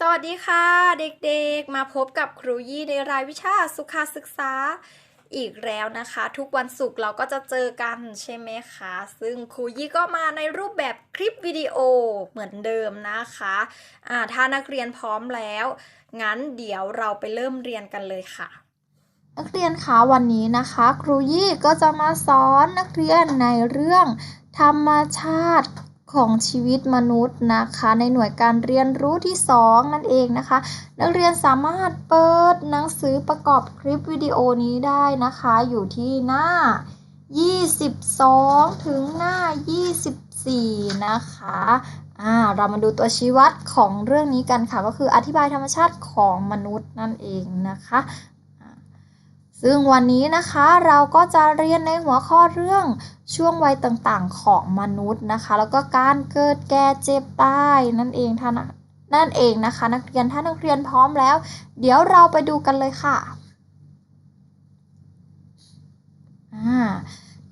สวัสดีค่ะ เด็กๆ มาพบกับครูยี่ในรายวิชาสุขศึกษาอีกแล้วนะคะ ทุกวันศุกร์เราก็จะเจอกันใช่ไหมคะ ซึ่งครูยี่ก็มาในรูปแบบคลิปวิดีโอเหมือนเดิมนะคะอ่าถ้านักเรียนพร้อมแล้ว งั้นเดี๋ยวเราไปเริ่มเรียนกันเลยค่ะ นักเรียนคะวันนี้นะคะ ครูยี่ก็จะมาสอนนักเรียนในเรื่องธรรมชาติ ของชีวิตมนุษย์นะคะ ในหน่วยการเรียนรู้ที่ 2 นั่นเองนะคะ นักเรียนสามารถเปิดหนังสือประกอบคลิปวิดีโอนี้ได้นะคะ อยู่ที่หน้า 22 ถึงหน้า 24 นะคะอ่าเรามาดูตัวชี้วัดของเรื่องนี้กันค่ะ ก็คืออธิบายธรรมชาติของมนุษย์นั่นเองนะคะ ซึ่งวันนี้นะคะเราก็จะเรียนในหัวข้อเรื่องช่วงวัยต่างๆของมนุษย์นะคะ แล้วก็การเกิดแก่เจ็บตายนั่นเองท่านนั่นเองนะคะ นักเรียนถ้านักเรียนพร้อมแล้ว เดี๋ยวเราไปดูกันเลยค่ะอ่า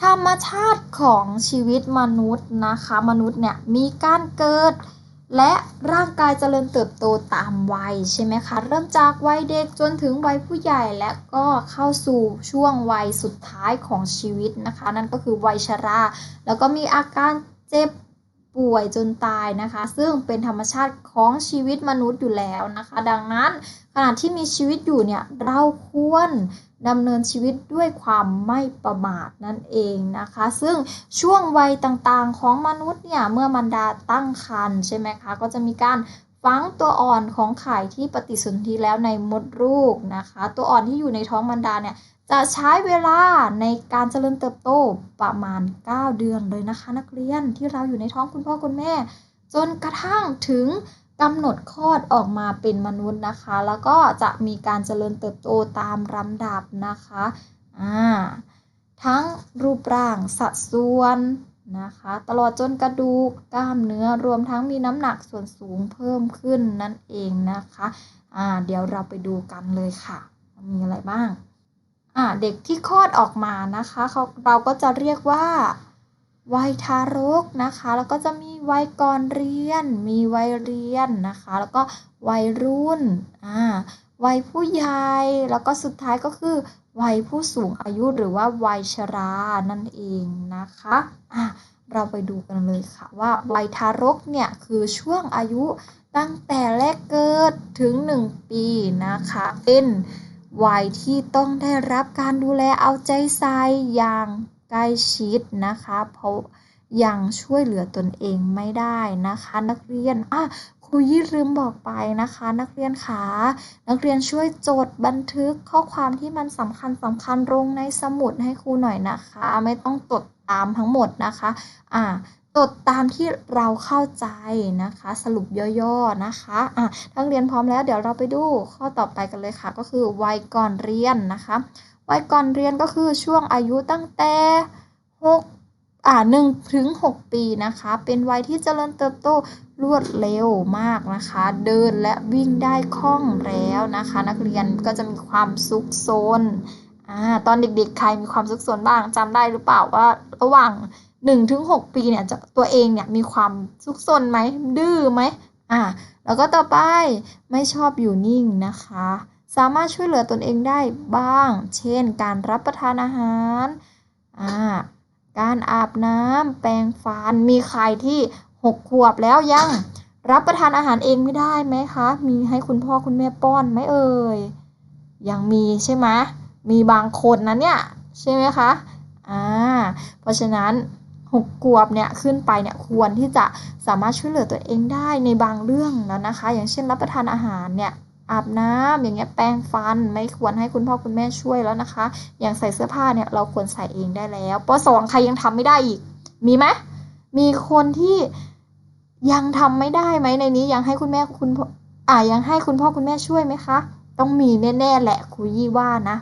ธรรมชาติของชีวิตมนุษย์นะคะ มนุษย์เนี่ยมีการเกิด และร่างกายเจริญเติบโตตามวัยใช่ไหมคะ เริ่มจากวัยเด็กจนถึงวัยผู้ใหญ่และก็เข้าสู่ช่วงวัยสุดท้ายของชีวิตนะคะ นั่นก็คือวัยชรา แล้วก็มีอาการเจ็บ ป่วยจนตายนะคะ ซึ่งเป็นธรรมชาติของชีวิตมนุษย์อยู่แล้วนะคะ ดังนั้นขณะที่มีชีวิตอยู่เนี่ยเราควรดำเนินชีวิตด้วยความไม่ประมาทนั่นเองนะคะ ซึ่งช่วงวัยต่างๆของมนุษย์เนี่ยเมื่อมันดาตั้งครรภ์ใช่ไหมคะ ก็จะมีการฝังตัวอ่อนของไข่ที่ปฏิสนธิแล้วในมดลูกนะคะ ตัวอ่อนที่อยู่ในท้องมารดาเนี่ย จะใช้เวลาในการเจริญเติบโตประมาณ 9 เดือนเลยนะคะ นักเรียนที่เราอยู่ในท้องคุณพ่อคุณแม่ จนกระทั่งถึงกำหนดคลอดออกมาเป็นมนุษย์นะคะ แล้วก็จะมีการเจริญเติบโตตามลำดับนะคะอ่าทั้งรูปร่างสัดส่วนนะคะ ตลอดจนกระดูกกล้ามเนื้อรวมทั้งมีน้ำหนักส่วนสูงเพิ่มขึ้นนั่นเองนะคะอ่าเดี๋ยวเราไปดูกันเลยค่ะ มีอะไรบ้าง อ่าเด็กที่คลอดออกมานะคะเขาเราก็จะเรียกว่าวัยทารกนะคะ แล้วก็จะมีวัยก่อนเรียน มีวัยเรียนนะคะ แล้วก็วัยรุ่นอ่าวัยผู้ใหญ่แล้วก็สุดท้ายก็คือ วัยผู้สูงอายุหรือว่าวัยชรานั่นเองนะคะอะเราไปดูกันเลยค่ะว่าวัยทารกเนี่ยคือช่วงอายุตั้งแต่แรกเกิดถึง 1 ปีนะคะเป็น วัยที่ต้องได้รับการดูแลเอาใจใส่อย่างใกล้ชิดนะคะ เพราะยังช่วยเหลือตนเองไม่ได้นะคะ นักเรียนอะครูยี่ลืมบอกไปนะคะ นักเรียนขานักเรียนช่วยจดบันทึกข้อความที่มันสำคัญสำคัญลงในสมุดให้ครูหน่อยนะคะ ไม่ต้องจดตามทั้งหมดนะคะ อ่า จดตามที่เราเข้าใจนะคะ สรุปย่อๆนะคะอะนักเรียนพร้อมแล้วเดี๋ยวเราไปดูข้อต่อไปกันเลยค่ะ ก็คือวัยก่อนเรียนนะคะ วัยก่อนเรียนก็คือช่วงอายุตั้งแต่6อ่า1ถึง6ปีนะคะ เป็นวัยที่เจริญเติบโตรวดเร็วมากนะคะ เดินและวิ่งได้คล่องแล้วนะคะ นักเรียนก็จะมีความซุกซนอ่าตอนเด็กๆใครมีความซุกซนบ้างจำได้หรือเปล่าว่าระหว่าง 1ถึง6ปีเนี่ยจะตัวเองเนี่ยมีความซุกซนไหมดื้อไหมอ่าแล้วก็ต่อไปไม่ชอบอยู่นิ่งนะคะ สามารถช่วยเหลือตนเองได้บ้าง เช่น การรับประทานอาหารอ่าการอาบน้ำแปรงฟันมีใครที่หกขวบแล้วยังรับประทานอาหารเองไม่ได้ไหมคะ มีให้คุณพ่อคุณแม่ป้อนไหมเอ่ย ยังมีใช่ไหมมีบางคนนะเนี่ย ใช่ไหมคะ อ่า เพราะฉะนั้น หกขวบเนี่ยขึ้นไปเนี่ยควรที่จะสามารถช่วยเหลือตัวเองได้ในบางเรื่องแล้วนะคะ อย่างเช่นรับประทานอาหารเนี่ยอาบน้ำอย่างเงี้ยแปรงฟันไม่ควรให้คุณพ่อคุณแม่ช่วยแล้วนะคะ อย่างใส่เสื้อผ้าเนี่ยเราควรใส่เองได้แล้วปสองใครยังทำไม่ได้อีก มีไหมมีคนที่ยังทำไม่ได้ไหมในนี้ยังให้คุณแม่คุณอ่ายังให้คุณพ่อคุณแม่ช่วยไหมคะ ต้องมีแน่ๆแหละคุยยี่ว่านะ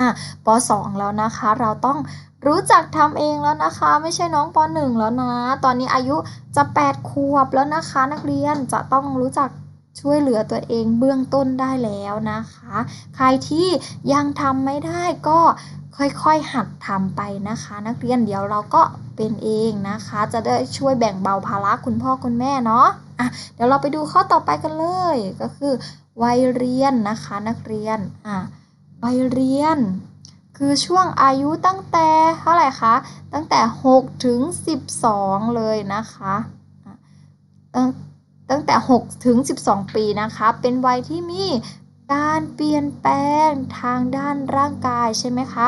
อะปสองแล้วนะคะ เราต้อง รู้จักทำเองแล้วนะคะ ไม่ใช่น้องปหนึ่งแล้วนะ ตอนนี้อายุจะแปดขวบแล้วนะคะ นักเรียนจะต้องรู้จักช่วยเหลือตัวเองเบื้องต้นได้แล้วนะคะ ใครที่ยังทำไม่ได้ก็ค่อยๆหัดทำไปนะคะ นักเรียนเดี๋ยวเราก็เป็นเองนะคะ จะได้ช่วยแบ่งเบาภาระคุณพ่อคุณแม่เนาะอะเดี๋ยวเราไปดูข้อต่อไปกันเลยก็คือ วัยเรียนนะคะ นักเรียนอะวัยเรียน คือช่วงอายุตั้งแต่เท่าไหร่คะ ตั้งแต่ 6 ถึง 12 เลยนะคะตั้งตั้งแต่ 6 ถึง 12 ปีนะคะ เป็นวัยที่มีการเปลี่ยนแปลงทางด้านร่างกายใช่ไหมคะ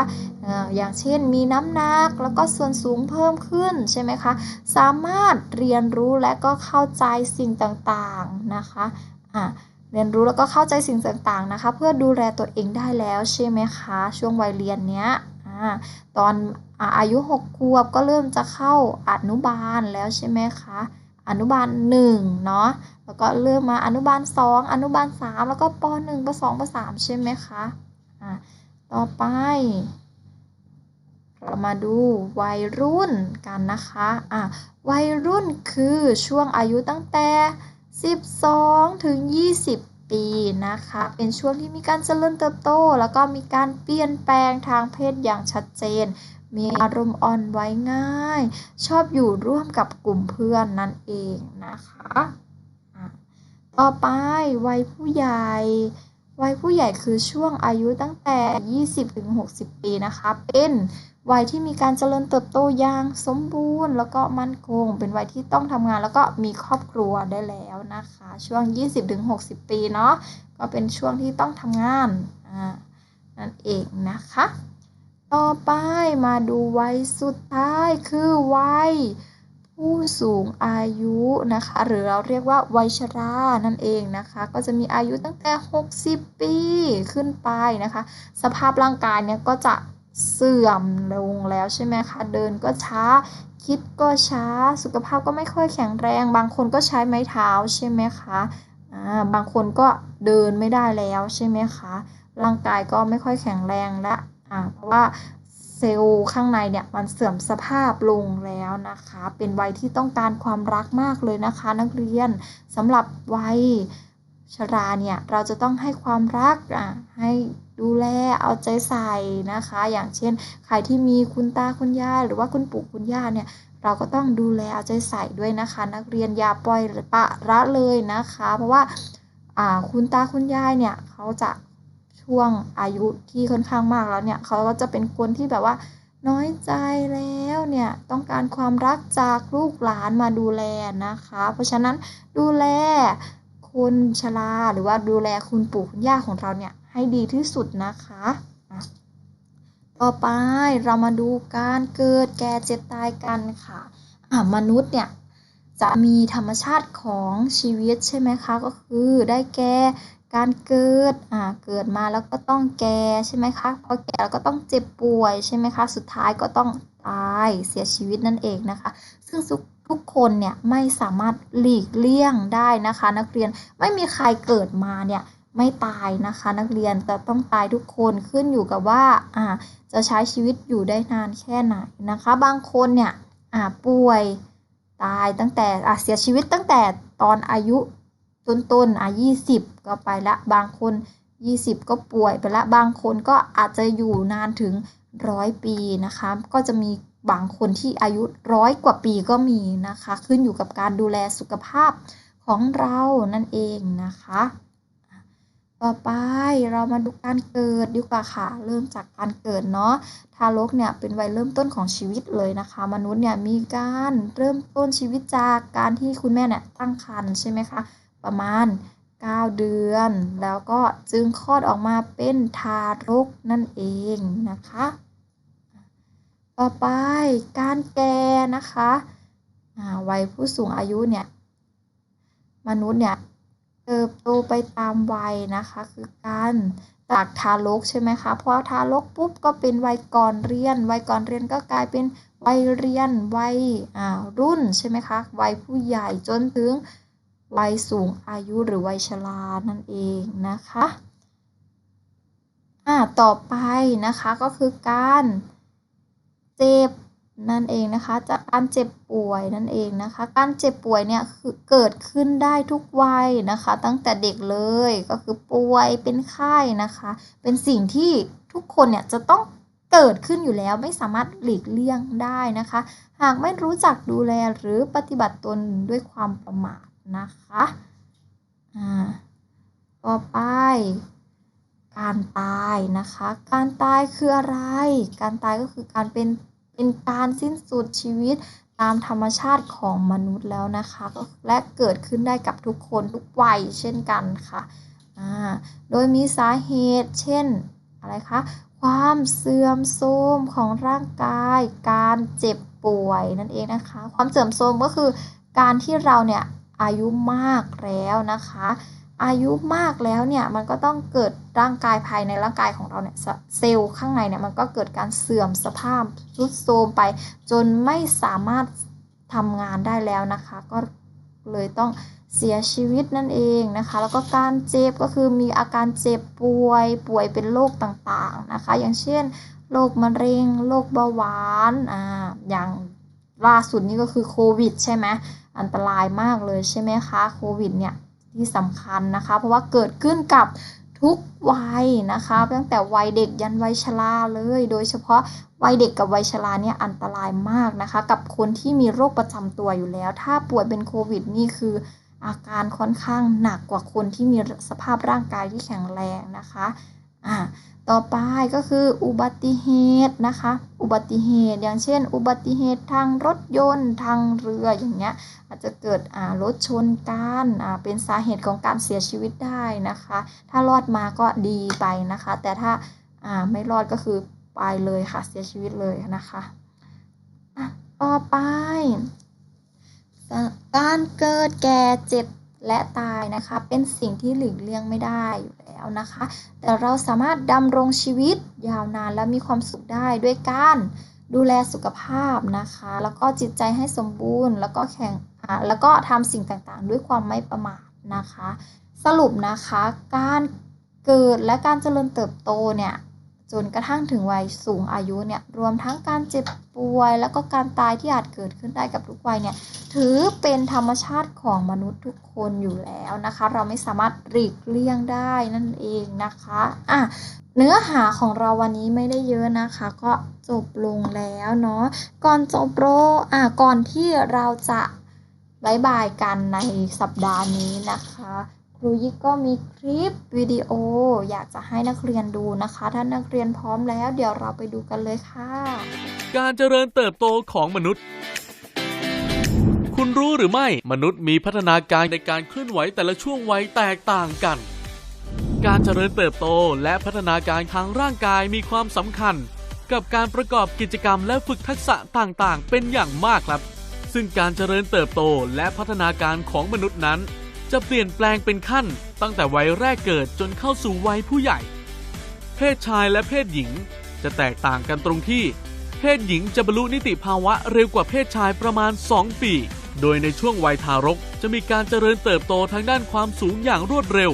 อย่างเช่นมีน้ำหนักแล้วก็ส่วนสูงเพิ่มขึ้นใช่ไหมคะ สามารถเรียนรู้และก็เข้าใจสิ่งต่างๆนะคะอะ เรียนรู้แล้วก็เข้าใจสิ่งต่างๆนะคะ เพื่อดูแลตัวเองได้แล้วใช่ไหมคะช่วงวัยเรียนเนี้ยอ่าตอนอ่าอายุ6ขวบก็เริ่มจะเข้าอนุบาลแล้วใช่ไหมคะอนุบาล1เนาะแล้วก็เริ่มมาอนุบาล 2 อนุบาล 3 แล้วก็ป .1 ป .2 ป .3 ใช่ไหมคะอะต่อไปเรามาดูวัยรุ่นกันนะคะอะวัยรุ่นคือช่วงอายุตั้งแต่ 12 ถึง 20 ปีนะคะ เป็นช่วงที่มีการเจริญเติบโต แล้วก็มีการเปลี่ยนแปลงทางเพศอย่างชัดเจน มีอารมณ์อ่อนไหวง่าย ชอบอยู่ร่วมกับกลุ่มเพื่อนนั่นเองนะคะอะต่อไปวัยผู้ใหญ่ วัยผู้ใหญ่คือช่วงอายุตั้งแต่ 20 ถึง 60 ปีนะคะ เป็นวัยที่มีการเจริญเติบโตอย่างสมบูรณ์ แล้วก็มั่นคง เป็นวัยที่ต้องทำงานแล้วก็มีครอบครัวได้แล้วนะคะ ช่วง 20 ถึง 60 ปีเนาะ ก็เป็นช่วงที่ต้องทำงาน อ่า นั่นเองนะคะ ต่อไปมาดูวัยสุดท้ายคือวัย ผู้สูงอายุนะคะ หรือเราเรียกว่าวัยชรา นั่นเองนะคะ ก็จะมีอายุตั้งแต่ 60 ปีขึ้นไปนะคะ สภาพร่างกายเนี่ยก็จะเสื่อมลงแล้วใช่ไหมคะเดินก็ช้า คิดก็ช้า สุขภาพก็ไม่ค่อยแข็งแรง บางคนก็ใช้ไม้เท้าใช่ไหมคะอ่าบางคนก็เดินไม่ได้แล้วใช่ไหมคะร่างกายก็ไม่ค่อยแข็งแรงละอ่าเพราะว่า ลล์ข้างในเนี่ยมันเสื่อมสภาพลงแล้วนะคะ เป็นวัยที่ต้องการความรักมากเลยนะคะ นักเรียนสำหรับวัยชราเนี่ยเราจะต้องให้ความรักอะให้ดูแลเอาใจใส่นะคะ อย่างเช่นใครที่มีคุณตาคุณยายหรือว่าคุณปู่คุณย่าเนี่ยเราก็ต้องดูแลเอาใจใส่ด้วยนะคะ นักเรียนอย่าปล่อยปละละเลยนะคะ เพราะว่าอ่าคุณตาคุณยายเนี่ยเขาจะ ช่วงอายุที่ค่อนข้างมากแล้วเนี่ยเขาก็จะเป็นคนที่แบบว่าน้อยใจแล้วเนี่ยต้องการความรักจากลูกหลานมาดูแลนะคะ เพราะฉะนั้นดูแลคนชราหรือว่าดูแลคุณปู่คุณย่าของเราเนี่ยให้ดีที่สุดนะคะ ต่อไปเรามาดูการเกิดแก่เจ็บตายกันค่ะอะมนุษย์เนี่ยจะมีธรรมชาติของชีวิตใช่ไหมคะ ก็คือได้แก่ การเกิดอ่าเกิดมาแล้วก็ต้องแก่ใช่ไหมคะพอแก่แล้วก็ต้องเจ็บป่วยใช่ไหมคะสุดท้ายก็ต้องตายเสียชีวิตนั่นเองนะคะ ซึ่งทุกทุกคนเนี่ยไม่สามารถหลีกเลี่ยงได้นะคะ นักเรียนไม่มีใครเกิดมาเนี่ยไม่ตายนะคะ นักเรียนแต่ต้องตายทุกคนขึ้นอยู่กับว่าอ่าจะใช้ชีวิตอยู่ได้นานแค่ไหนนะคะ บางคนเนี่ยอ่าป่วยตายตั้งแต่อ่าเสียชีวิตตั้งแต่ตอนอายุ ต้นๆอะ20ก็ไปละบางคน 20 ก็ป่วยไปละบางคนก็อาจจะอยู่นานถึงร้อยปีนะคะ ก็จะมีบางคนที่อายุร้อยกว่าปีก็มีนะคะ ขึ้นอยู่กับการดูแลสุขภาพของเรานั่นเองนะคะ ต่อไปเรามาดูการเกิดดีกว่าค่ะ เริ่มจากการเกิดเนาะทารกเนี่ยเป็นวัยเริ่มต้นของชีวิตเลยนะคะ มนุษย์เนี่ยมีการเริ่มต้นชีวิตจากการที่คุณแม่เนี่ยตั้งครรภ์ใช่ไหมคะ ประมาณ 9 เดือน แล้วก็จึงคลอดออกมาเป็นทารกนั่นเองนะคะ ต่อไปการแก่นะคะวัยผู้สูงอายุเนี่ยมนุษย์เนี่ยเติบโตไปตามวัยนะคะ คือการจากทารกใช่ไหมคะพอทารกปุ๊บก็เป็นวัยก่อนเรียน วัยก่อนเรียนก็กลายเป็นวัยเรียนวัยอ่ารุ่นใช่ไหมคะวัยผู้ใหญ่จนถึง วัยสูงอายุหรือวัยชรานั่นเองนะคะอ่าต่อไปนะคะก็คือการเจ็บนั่นเองนะคะ จากการเจ็บป่วยนั่นเองนะคะ การเจ็บป่วยเนี่ยคือเกิดขึ้นได้ทุกวัยนะคะ ตั้งแต่เด็กเลยก็คือป่วยเป็นไข้นะคะ เป็นสิ่งที่ทุกคนเนี่ยจะต้องเกิดขึ้นอยู่แล้วไม่สามารถหลีกเลี่ยงได้นะคะ หากไม่รู้จักดูแลหรือปฏิบัติตนด้วยความประมาท นะคะอ่าต่อไป การตายนะคะ การตายคืออะไร การตายก็คือการเป็นเป็นการสิ้นสุดชีวิตตามธรรมชาติของมนุษย์แล้วนะคะก็และเกิดขึ้นได้กับทุกคนทุกวัยเช่นกันค่ะอ่าโดยมีสาเหตุ เช่นอะไรคะความเสื่อมโทรมของร่างกาย การเจ็บป่วยนั่นเองนะคะ ความเสื่อมโทรมก็คือการที่เราเนี่ย อายุมากแล้วนะคะ อายุมากแล้วเนี่ยมันก็ต้องเกิดร่างกายภายในร่างกายของเราเนี่ยเซลล์ข้างในเนี่ยมันก็เกิดการเสื่อมสภาพทรุดโทรมไป จนไม่สามารถทำงานได้แล้วนะคะ ก็เลยต้องเสียชีวิตนั่นเองนะคะ แล้วก็การเจ็บก็คือมีอาการเจ็บป่วยป่วยเป็นโรคต่างๆนะคะ อย่างเช่นโรคมะเร็งโรคเบาหวานอ่าอย่าง ล่าสุดนี่ก็คือโควิดใช่ไหมอันตรายมากเลยใช่ไหมคะโควิดเนี่ยที่สำคัญนะคะ เพราะว่าเกิดขึ้นกับทุกวัยนะคะ ตั้งแต่วัยเด็กยันวัยชราเลย โดยเฉพาะวัยเด็กกับวัยชราเนี่ยอันตรายมากนะคะ กับคนที่มีโรคประจำตัวอยู่แล้ว ถ้าป่วยเป็นโควิดนี่คืออาการค่อนข้างหนักกว่าคนที่มีสภาพร่างกายที่แข็งแรงนะคะ อ่าต่อไปก็คืออุบัติเหตุนะคะ อุบัติเหตุอย่างเช่น อุบัติเหตุทางรถยนต์ทางเรืออย่างเงี้ยอาจจะเกิดอ่ารถชนกันอ่าเป็นสาเหตุของการเสียชีวิตได้นะคะ ถ้ารอดมาก็ดีไปนะคะ แต่ถ้าอ่าไม่รอดก็คือไปเลยค่ะเสียชีวิตเลยนะคะอะต่อไป การเกิดแก่เจ็บ และตายนะคะ เป็นสิ่งที่หลีกเลี่ยงไม่ได้อยู่แล้วนะคะ แต่เราสามารถดำรงชีวิตยาวนานและมีความสุขได้ด้วยการดูแลสุขภาพนะคะ แล้วก็จิตใจให้สมบูรณ์ แล้วก็แข่งแล้วก็ทำสิ่งต่างๆ ด้วยความไม่ประมาทนะคะ สรุปนะคะการเกิดและการเจริญเติบโตเนี่ย จนกระทั่งถึงวัยสูงอายุเนี่ยรวมทั้งการเจ็บป่วย แล้วก็การตายที่อาจเกิดขึ้นได้กับทุกวัยเนี่ยถือเป็นธรรมชาติของมนุษย์ทุกคนอยู่แล้วนะคะ เราไม่สามารถหลีกเลี่ยงได้นั่นเองนะคะอะเนื้อหาของเราวันนี้ไม่ได้เยอะนะคะ ก็จบลงแล้วเนาะก่อนจบโรอะก่อนที่เราจะบายบายกันในสัปดาห์นี้นะคะ รูยิกก็มีคลิปวิดีโอ อยากจะให้นักเรียนดูนะคะ ถ้านักเรียนพร้อมแล้วเดี๋ยวเราไปดูกันเลยค่ะ การเจริญเติบโตของมนุษย์ คุณรู้หรือไม่มนุษย์มีพัฒนาการในการเคลื่อนไหวแต่ละช่วงวัยแตกต่างกัน การเจริญเติบโตและพัฒนาการทางร่างกายมีความสำคัญ กับการประกอบกิจกรรมและฝึกทักษะต่างๆ เป็นอย่างมากครับ ซึ่งการเจริญเติบโตและพัฒนาการของมนุษย์นั้น จะเปลี่ยนแปลงเป็นขั้นตั้งแต่วัยแรกเกิดจนเข้าสู่วัยผู้ใหญ่ เพศชายและเพศหญิงจะแตกต่างกันตรงที่ เพศหญิงจะบรรลุนิติภาวะเร็วกว่าเพศชายประมาณ 2 ปี โดยในช่วงวัยทารกจะมีการเจริญเติบโตทางด้านความสูงอย่างรวดเร็ว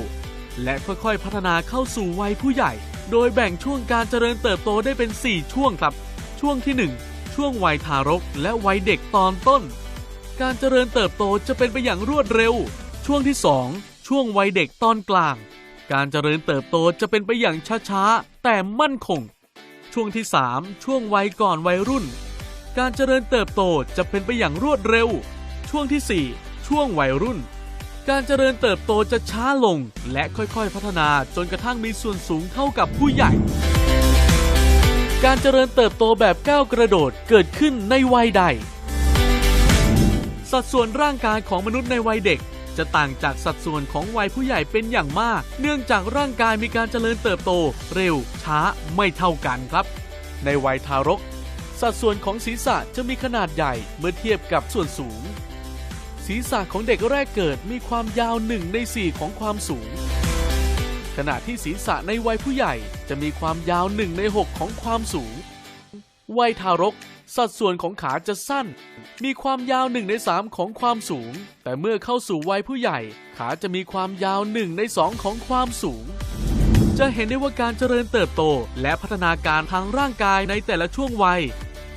และค่อยๆพัฒนาเข้าสู่วัยผู้ใหญ่ โดยแบ่งช่วงการเจริญเติบโตได้เป็น 4 ช่วงครับ ช่วงที่ 1 ช่วงวัยทารกและวัยเด็กตอนต้น การเจริญเติบโตจะเป็นไปอย่างรวดเร็ว ช่วงที่ 2 ช่วงวัยเด็กตอนกลาง การเจริญเติบโตจะเป็นไปอย่างช้าๆ แต่มั่นคง ช่วงที่ 3 ช่วงวัยก่อนวัยรุ่น การเจริญเติบโตจะเป็นไปอย่างรวดเร็ว ช่วงทีสี่ 4 ช่วงวัยรุ่น การเจริญเติบโตจะช้าลง และค่อยๆพัฒนาจนกระทั่งมีส่วนสูงเท่ากับผู้ใหญ่ การเจริญเติบโตแบบก้าวกระโดดเกิดขึ้นในวัยใด สัดส่วนร่างกายของมนุษย์ในวัยเด็ก จะต่างจากสัดส่วนของวัยผู้ใหญ่เป็นอย่างมาก เนื่องจากร่างกายมีการเจริญเติบโต เร็ว ช้าไม่เท่ากันครับ ในวัยทารก สัดส่วนของศีรษะจะมีขนาดใหญ่เมื่อเทียบกับส่วนสูง ศีรษะของเด็กแรกเกิดมีความยาวหนึ่งในสี่ของความสูง ขณะที่ศีรษะในวัยผู้ใหญ่จะมีความยาวหนึ่งในหกของความสูง วัยทารก สัดส่วนของขาจะสั้น มีความยาวหนึ่งในสามของความสูง แต่เมื่อเข้าสู่วัยผู้ใหญ่ ขาจะมีความยาวหนึ่งในสองของความสูง จะเห็นได้ว่าการเจริญเติบโต และพัฒนาการทางร่างกายในแต่ละช่วงวัย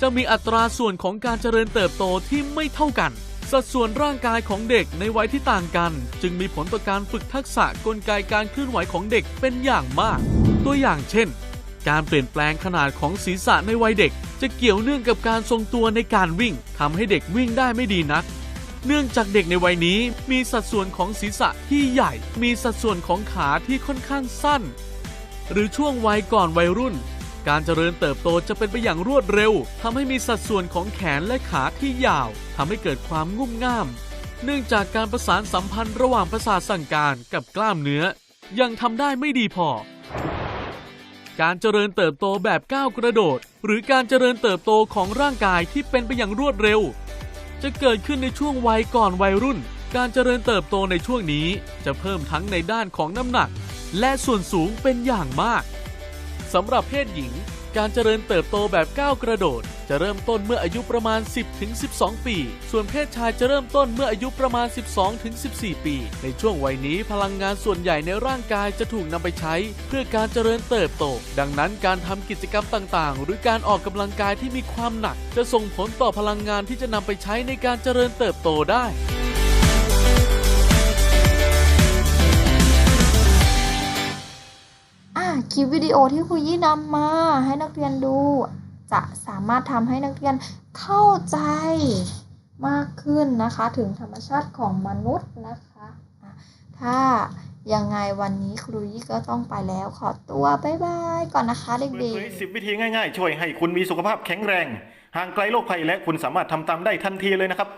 จะมีอัตราส่วนของการเจริญเติบโตที่ไม่เท่ากัน สัดส่วนร่างกายของเด็กในวัยที่ต่างกัน จึงมีผลต่อการฝึกทักษะกลไกการเคลื่อนไหวของเด็กเป็นอย่างมาก ตัวอย่างเช่น การเปลี่ยนแปลงขนาดของศีรษะในวัยเด็ก จะเกี่ยวเนื่องกับการทรงตัวในการวิ่งทำให้เด็กวิ่งได้ไม่ดีนัก เนื่องจากเด็กในวัยนี้มีสัดส่วนของศีรษะที่ใหญ่ มีสัดส่วนของขาที่ค่อนข้างสั้น หรือช่วงวัยก่อนวัยรุ่น การเจริญเติบโตจะเป็นไปอย่างรวดเร็วทำให้มีสัดส่วนของแขนและขาที่ยาวทำให้เกิดความงุ่มง่าม เนื่องจากการประสานสัมพันธ์ระหว่างประสาทสั่งการกับกล้ามเนื้อ ยังทำได้ไม่ดีพอ การเจริญเติบโตแบบก้าวกระโดด หรือการเจริญเติบโตของร่างกายที่เป็นไปอย่างรวดเร็ว จะเกิดขึ้นในช่วงวัยก่อนวัยรุ่น การเจริญเติบโตในช่วงนี้ จะเพิ่มทั้งในด้านของน้ำหนัก และส่วนสูงเป็นอย่างมากสำหรับเพศหญิง การเจริญเติบโตแบบก้าวกระโดด จะเริ่มต้นเมื่ออายุประมาณ 10-12 ปี ส่วนเพศชายจะเริ่มต้นเมื่ออายุประมาณ 12-14 ปี ในช่วงวัยนี้พลังงานส่วนใหญ่ในร่างกายจะถูกนำไปใช้ เพื่อการเจริญเติบโต ดังนั้นการทำกิจกรรมต่างๆ หรือการออกกำลังกายที่มีความหนัก จะส่งผลต่อพลังงานที่จะนำไปใช้ในการเจริญเติบโตได้ คลิปวิดีโอที่ครูยี่นำมาให้นักเรียนดู จะสามารถทำให้นักเรียนเข้าใจมากขึ้นนะคะ ถึงธรรมชาติของมนุษย์นะคะ ถ้ายังไงวันนี้ครูยี่ก็ต้องไปแล้วขอตัวบ๊ายบายก่อนนะคะเดเด็กเผยๆ10 วิธีง่ายๆ ช่วยให้คุณมีสุขภาพแข็งแรง ห่างไกลโรคภัยและคุณสามารถทำตามได้ทันทีเลยนะครับ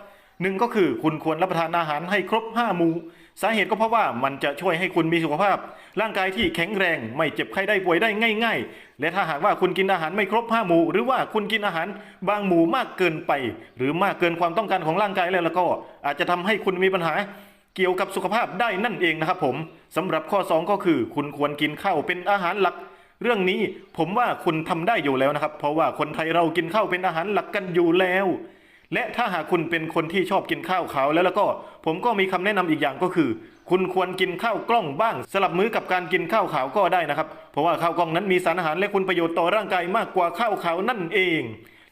หนึ่งก็คือคุณควรรับประทานอาหารให้ครบ 5 หมู่ สาเหตุก็เพราะว่ามันจะช่วยให้คุณมีสุขภาพ ร่างกายที่แข็งแรง ไม่เจ็บไข้ได้ป่วยได้ง่าย ๆ และถ้าหากว่าคุณกินอาหารไม่ครบ5หมู่ หรือว่าคุณกินอาหารบางหมู่มากเกินไป หรือมากเกินความต้องการของร่างกายแล้วแล้วก็อาจจะทำให้คุณมีปัญหาเกี่ยวกับสุขภาพได้นั่นเองนะครับผมสำหรับข้อ 2 ก็คือ คุณควรกินข้าวเป็นอาหารหลัก เรื่องนี้ผมว่าคุณทำได้อยู่แล้วนะครับ เพราะว่าคนไทยเรากินข้าวเป็นอาหารหลักกันอยู่แล้ว และถ้าหากคุณเป็นคนที่ชอบกินข้าวขาวแล้วแล้วก็ผมก็มีคำแนะนำอีกอย่างก็คือ คุณควรกินข้าวกล้องบ้าง สลับมื้อกับการกินข้าวขาวก็ได้นะครับ เพราะว่าข้าวกล้องนั้นมีสารอาหารและคุณประโยชน์ต่อร่างกายมากกว่าข้าวขาวนั่นเอง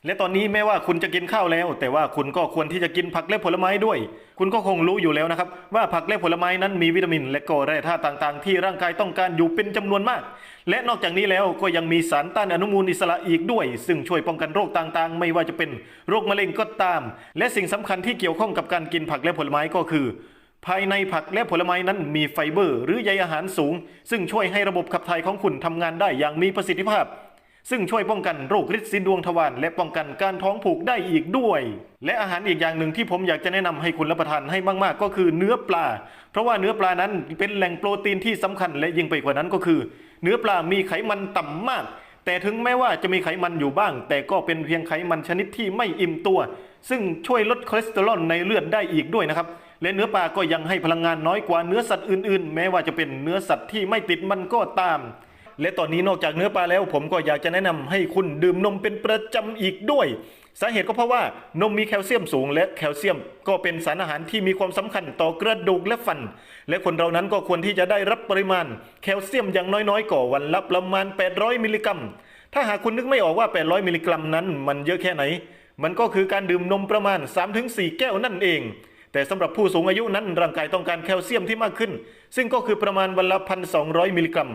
และตอนนี้แม้ว่าคุณจะกินข้าวแล้ว แต่ว่าคุณก็ควรที่จะกินผักและผลไม้ด้วย คุณก็คงรู้อยู่แล้วนะครับ ว่าผักและผลไม้นั้นมีวิตามิน และก็แร่ธาตุต่างๆ ที่ร่างกายต้องการอยู่เป็นจำนวนมาก และนอกจากนี้แล้วก็ยังมีสารต้านอนุมูลอิสระอีกด้วย ซึ่งช่วยป้องกันโรคต่างๆ ไม่ว่าจะเป็นโรคมะเร็งก็ตาม และสิ่งสำคัญที่เกี่ยวข้องกับการกินผักและผลไม้ก็คือภายในผักและผลไม้นั้นมีไฟเบอร์ หรือใยอาหารสูง ซึ่งช่วยให้ระบบขับถ่ายของคุณทำงานได้อย่างมีประสิทธิภาพ ซึ่งช่วยป้องกันโรคฤทธิ์สีดวงทวารและป้องกันการท้องผูกได้อีกด้วย และอาหารอีกอย่างหนึ่งที่ผมอยากจะแนะนำให้คุณรับประทานให้มากๆ ก็คือเนื้อปลา เพราะว่าเนื้อปลานั้นเป็นแหล่งโปรตีนที่สำคัญและยิ่งไปกว่านั้นก็คือ เนื้อปลามีไขมันต่ำมาก แต่ถึงแม้ว่าจะมีไขมันอยู่บ้าง แต่ก็เป็นเพียงไขมันชนิดที่ไม่อิ่มตัว ซึ่งช่วยลดคอเลสเตอรอลในเลือดได้อีกด้วยนะครับและเนื้อปลาก็ยังให้พลังงานน้อยกว่าเนื้อสัตว์อื่นๆ แม้ว่าจะเป็นเนื้อสัตว์ที่ไม่ติดมันก็ตาม และตอนนี้นอกจากเนื้อปลาแล้ว ผมก็อยากจะแนะนำให้คุณดื่มนมเป็นประจำอีกด้วย สาเหตุก็เพราะว่านมมีแคลเซียมสูง และแคลเซียมก็เป็นสารอาหารที่มีความสำคัญต่อกระดูกและฟัน และคนเรานั้นก็ควรที่จะได้รับปริมาณ แคลเซียมอย่างน้อยๆก่อวันละประมาณ 800 มิลลิกรัม ถ้าหากคุณนึกไม่ออกว่า 800 มิลลิกรัมนั้น มันเยอะแค่ไหน มันก็คือการดื่มนมประมาณ 3-4 แก้วนั่นเองแต่สำหรับผู้สูงอายุนั้นร่างกายต้องการแคลเซียมที่มากขึ้น ซึ่งก็คือประมาณวันละ1,200มิลลิกรัม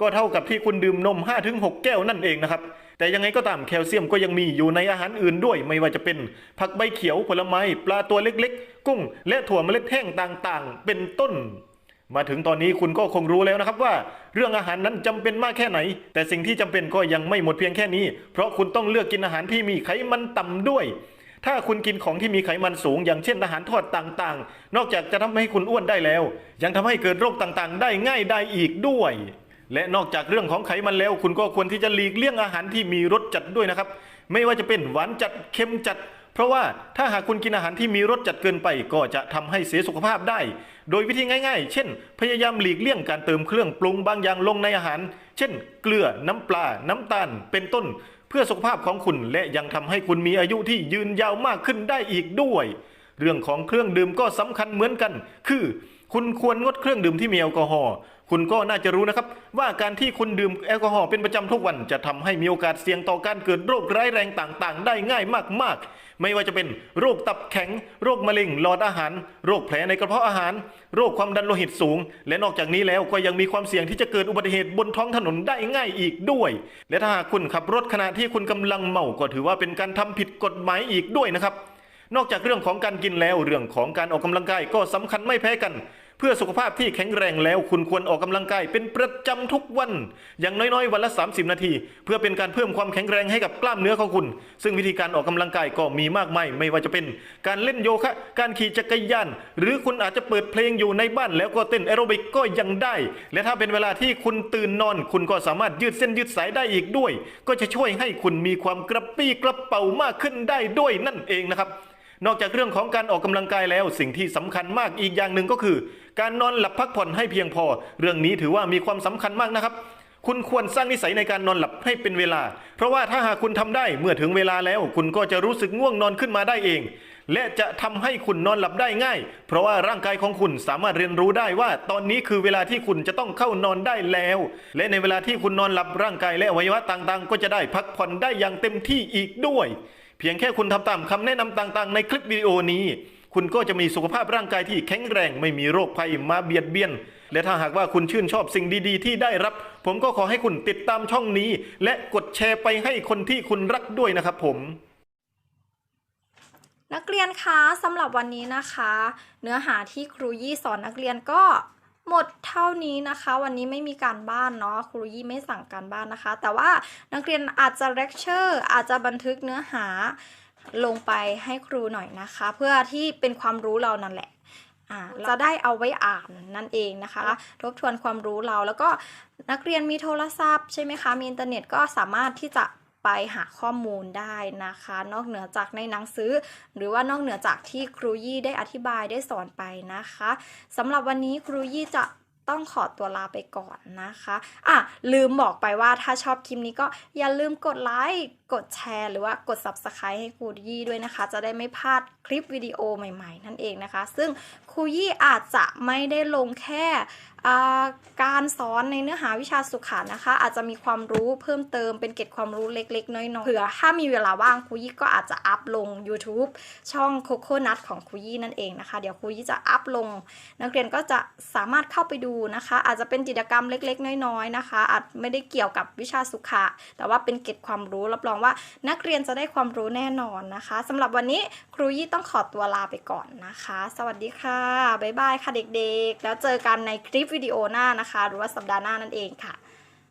ก็เท่ากับที่คุณดื่มนม 5-6 แก้วนั่นเองนะครับ แต่ยังไงก็ตามแคลเซียมก็ยังมีอยู่ในอาหารอื่นด้วย ไม่ว่าจะเป็นผักใบเขียวผลไม้ปลาตัวเล็กๆ กุ้ง และถั่วเมล็ดแห้งต่างๆ เป็นต้น มาถึงตอนนี้คุณก็คงรู้แล้วนะครับว่า เรื่องอาหารนั้นจำเป็นมากแค่ไหน แต่สิ่งที่จำเป็นก็ยังไม่หมดเพียงแค่นี้ เพราะคุณต้องเลือกกินอาหารที่มีไขมันต่ำด้วยถ้าคุณกินของที่มีไขมันสูง อย่างเช่นอาหารทอดต่างๆ นอกจากจะทำให้คุณอ้วนได้แล้ว ยังทำให้เกิดโรคต่างๆ ได้ง่ายได้อีกด้วย และนอกจากเรื่องของไขมันแล้ว คุณก็ควรที่จะหลีกเลี่ยงอาหารที่มีรสจัดด้วยนะครับ ไม่ว่าจะเป็นหวานจัดเค็มจัด เพราะว่าถ้าหากคุณกินอาหารที่มีรสจัดเกินไป ก็จะทำให้เสียสุขภาพได้ โดยวิธีง่าย ๆ เช่น พยายามหลีกเลี่ยงการเติมเครื่องปรุงบางอย่างลงในอาหาร เช่น เกลือน้ำปลา น้ำตาล เป็นต้น เพื่อสุขภาพของคุณและยังทำให้คุณมีอายุที่ยืนยาวมากขึ้นได้อีกด้วย เรื่องของเครื่องดื่มก็สำคัญเหมือนกัน คือ คุณควรงดเครื่องดื่มที่มีแอลกอฮอล์ คุณก็น่าจะรู้นะครับ ว่าการที่คุณดื่มแอลกอฮอล์เป็นประจำทุกวัน จะทำให้มีโอกาสเสี่ยงต่อการเกิดโรคร้ายแรงต่างๆ ได้ง่ายมากๆ ไม่ว่าจะเป็นโรคตับแข็ง โรคมะเร็งหลอดอาหาร โรคแผลในกระเพาะอาหาร โรคความดันโลหิตสูง และนอกจากนี้แล้วก็ยังมีความเสี่ยงที่จะเกิดอุบัติเหตุบนท้องถนนได้ง่ายอีกด้วย และถ้าหากคุณขับรถขณะที่คุณกำลังเมาก็ถือว่าเป็นการทำผิดกฎหมายอีกด้วยนะครับนอกจากเรื่องของการกินแล้วเรื่องของการออกกำลังกายก็สำคัญไม่แพ้กัน พื่อสุขภาพที่แข็งแรงแล้วคุณควรออกกำลังกายเป็นประจำทุกวัน อย่างน้อยๆ วันละ 30 นาที เพื่อเป็นการเพิ่มความแข็งแรงให้กับกล้ามเนื้อของคุณ ซึ่งวิธีการออกกำลังกายก็มีมากมายไม่ว่าจะเป็น การเล่นโยคะ การขี่จักรยาน หรือคุณอาจจะเปิดเพลงอยู่ในบ้านแล้วก็เต้นแอโรบิกก็ยังได้ และถ้าเป็นเวลาที่คุณตื่นนอน คุณก็สามารถยืดเส้นยืดสายได้อีกด้วย ก็จะช่วยให้คุณมีความกระปี้กระเป๋ามากขึ้นได้ด้วยนั่นเองนะครับ นอกจากเรื่องของการออกกำลังกายแล้วสิ่งที่สำคัญมากอีกอย่างหนึ่งก็คือ การนอนหลับพักผ่อนให้เพียงพอ เรื่องนี้ถือว่ามีความสำคัญมากนะครับ คุณควรสร้างนิสัยในการนอนหลับให้เป็นเวลา เพราะว่าถ้าหากคุณทำได้เมื่อถึงเวลาแล้ว คุณก็จะรู้สึกง่วงนอนขึ้นมาได้เอง และจะทำให้คุณนอนหลับได้ง่าย เพราะว่าร่างกายของคุณสามารถเรียนรู้ได้ว่า ตอนนี้คือเวลาที่คุณจะต้องเข้านอนได้แล้ว และในเวลาที่คุณนอนหลับร่างกายและอวัยวะต่างๆ ก็จะได้พักผ่อนได้อย่างเต็มที่อีกด้วย พียงแค่คุณทำตามคำแนะนำต่างๆ ในคลิปวิดีโอนี้ คุณก็จะมีสุขภาพร่างกายที่แข็งแรงไม่มีโรคภัยมาเบียดเบียน และถ้าหากว่าคุณชื่นชอบสิ่งดีๆ ที่ได้รับ ผมก็ขอให้คุณติดตามช่องนี้ และกดแชร์ไปให้คนที่คุณรักด้วยนะครับผม นักเรียนคะสำหรับวันนี้นะคะ เนื้อหาที่ครูยี่สอนนักเรียนก็ หมดเท่านี้นะคะ วันนี้ไม่มีการบ้านเนาะครูยี่ไม่สั่งการบ้านนะคะ แต่ว่านักเรียนอาจจะเลคเชอร์อาจจะบันทึกเนื้อหาลงไปให้ครูหน่อยนะคะ เพื่อที่เป็นความรู้เรานั่นแหละจะได้เอาไว้อ่านนั่นเองนะคะ ทบทวนความรู้เราแล้วก็นักเรียนมีโทรศัพท์ใช่ไหมคะ มีอินเทอร์เน็ตก็สามารถที่จะ ไปหาข้อมูลได้นะคะ นอกเหนือจากในหนังสือ หรือว่านอกเหนือจากที่ครูยี่ได้อธิบายได้สอนไปนะคะสำหรับวันนี้ครูยี่จะต้องขอตัวลาไปก่อนนะคะ อะ ลืมบอกไปว่าถ้าชอบคลิปนี้ก็อย่าลืมกดไลค์ กดแชร์ หรือว่ากด subscribe ให้ครูยี่ด้วยนะคะ จะได้ไม่พลาดคลิปวิดีโอใหม่ๆ นั่นเองนะคะ ซึ่งครูยี่อาจจะไม่ได้ลงแค่ การสอนในเนื้อหาวิชาสุขานะคะ อาจจะมีความรู้เพิ่มเติมเป็นเก็ดความรู้เล็กๆ น้อยๆเผื่อถ้ามีเวลาว่างครูยี่ก็อาจจะอัพลง YouTube ช่องโคโค่นัทของครูยี่นั่นเองนะคะ เดี๋ยวครูยี่จะอัพลง นักเรียนก็จะสามารถเข้าไปดูนะคะ อาจจะเป็นกิจกรรมเล็กๆ น้อยๆนะคะ อาจไม่ได้เกี่ยวกับวิชาสุขะแต่ว่าเป็นเก็ดความรู้รับรองว่านักเรียนจะได้ความรู้แน่นอนนะคะสำหรับวันนี้ครูยี่ต้องขอตัวลาไปก่อนนะคะ สวัสดีค่ะบ๊ายบายค่ะเด็ก ๆ แล้วเจอกันในคลิปวิดีโอหน้านะคะ หรือว่าสัปดาห์หน้านั่นเองค่ะ